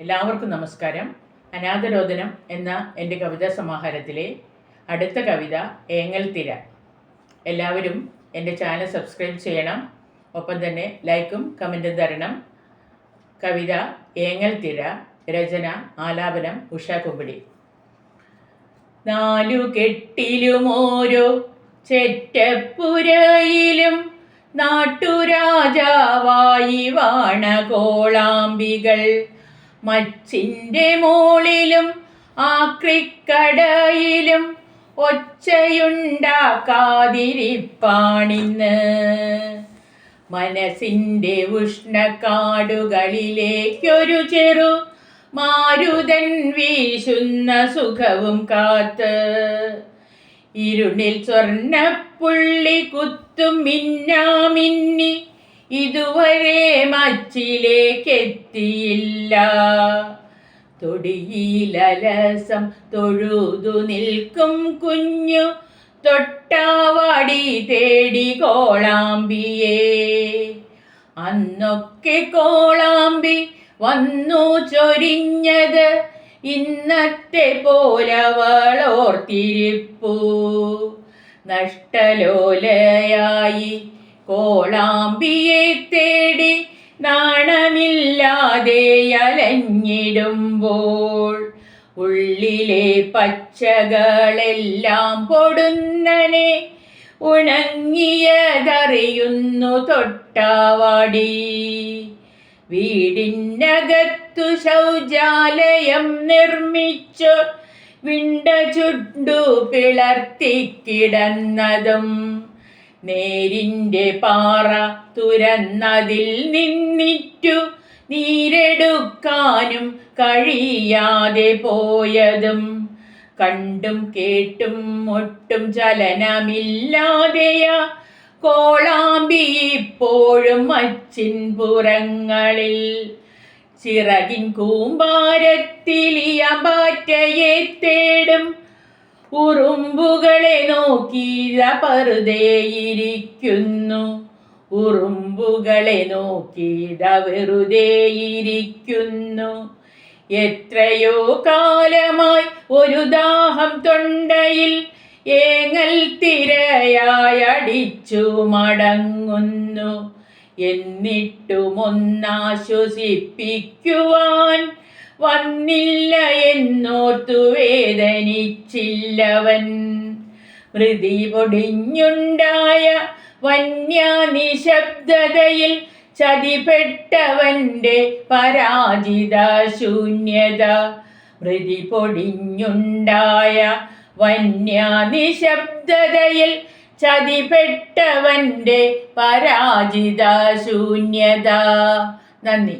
എല്ലാവർക്കും നമസ്കാരം. അനാഥരോധനം എന്ന എന്റെ കവിതാ സമാഹാരത്തിലെ അടുത്ത കവിത ഏങ്ങൽ തിര. എല്ലാവരും എന്റെ ചാനൽ സബ്സ്ക്രൈബ് ചെയ്യണം. ഒപ്പം തന്നെ ലൈക്കും കമന്റും തരണം. കവിത ഏങ്ങൽ തിര. രചന ആലാപനം ഉഷ കുമ്പിടി. നാലു കെട്ടിലും ഓരോ ചെറ്റപ്പുരയിലും നാട്ടുരാജാവായി വാണ മച്ചിന്റെ മോളിലും ആക്രിക്കടയിലും ഒച്ചയുണ്ടാക്കാതിരിപ്പാണിന്ന്. മനസ്സിന്റെ ഉഷ്ണക്കാടുകളിലേക്കൊരു ചെറു മാരുതൻ വീശുന്ന സുഖവും കാത്ത്. ഇരുണിൽ സ്വർണപ്പുള്ളി കുത്തും മിന്നാമിന്നി ഇതുവരെ മച്ചിലേക്കെത്തിയില്ല. തൊടിയിലലസം തൊഴുതു നിൽക്കും കുഞ്ഞു തൊട്ടാവാടി തേടി കോളാമ്പിയേ. അന്നൊക്കെ കോളാമ്പി വന്നു ചൊരിഞ്ഞത് ഇന്നത്തെ പോലവളോർത്തിരിപ്പു. നഷ്ടലോലയായി കോളാമ്പിയെ തേടി നാണമില്ലാതെ അലഞ്ഞിടുമ്പോൾ ഉള്ളിലെ പച്ചകളെല്ലാം പൊടുന്നനെ ഉണങ്ങിയതറിയുന്നു തൊട്ടാവാടി. വീടിനകത്തു ശൗചാലയം നിർമ്മിച്ചു വിണ്ട ചുണ്ടു പിളർത്തിക്കിടന്നതും നേരിന്റെ പാറ തുരന്നതിൽ നിന്നിറ്റു നീരെടുക്കാനും കഴിയാതെ പോയതും കണ്ടും കേട്ടും ഒട്ടും ചലനമില്ലാതെയാ. കോളാമ്പി ഇപ്പോഴും അച്ചിൻ പുറങ്ങളിൽ. ചിറകിൻ കൂമ്പാരത്തിലിയമ്പാറ്റയെ തേടും. ഉറുമ്പുകളെ നോക്കി പറുതേയിരിക്കുന്നു ഉറുമ്പുകളെ നോക്കി വെറുതെയിരിക്കുന്നു എത്രയോ കാലമായി ഒരു ദാഹം തൊണ്ടയിൽ ഏങ്ങൽ തിരയായി അടിച്ചു മടങ്ങുന്നു. എന്നിട്ടുമൊന്നാശ്വസിപ്പിക്കുവാൻ വന്നില്ല എന്നോർത്തു വേദനിച്ചില്ലവൻ. മൃതി പൊടിഞ്ഞുണ്ടായ വന്യനിശബ്ദതയിൽ ചതിപ്പെട്ടവന്റെ പരാജിത ശൂന്യത മൃതി പൊടിഞ്ഞുണ്ടായ വന്യനിശബ്ദതയിൽ ചതിപ്പെട്ടവന്റെ പരാജിത ശൂന്യത നന്ദി.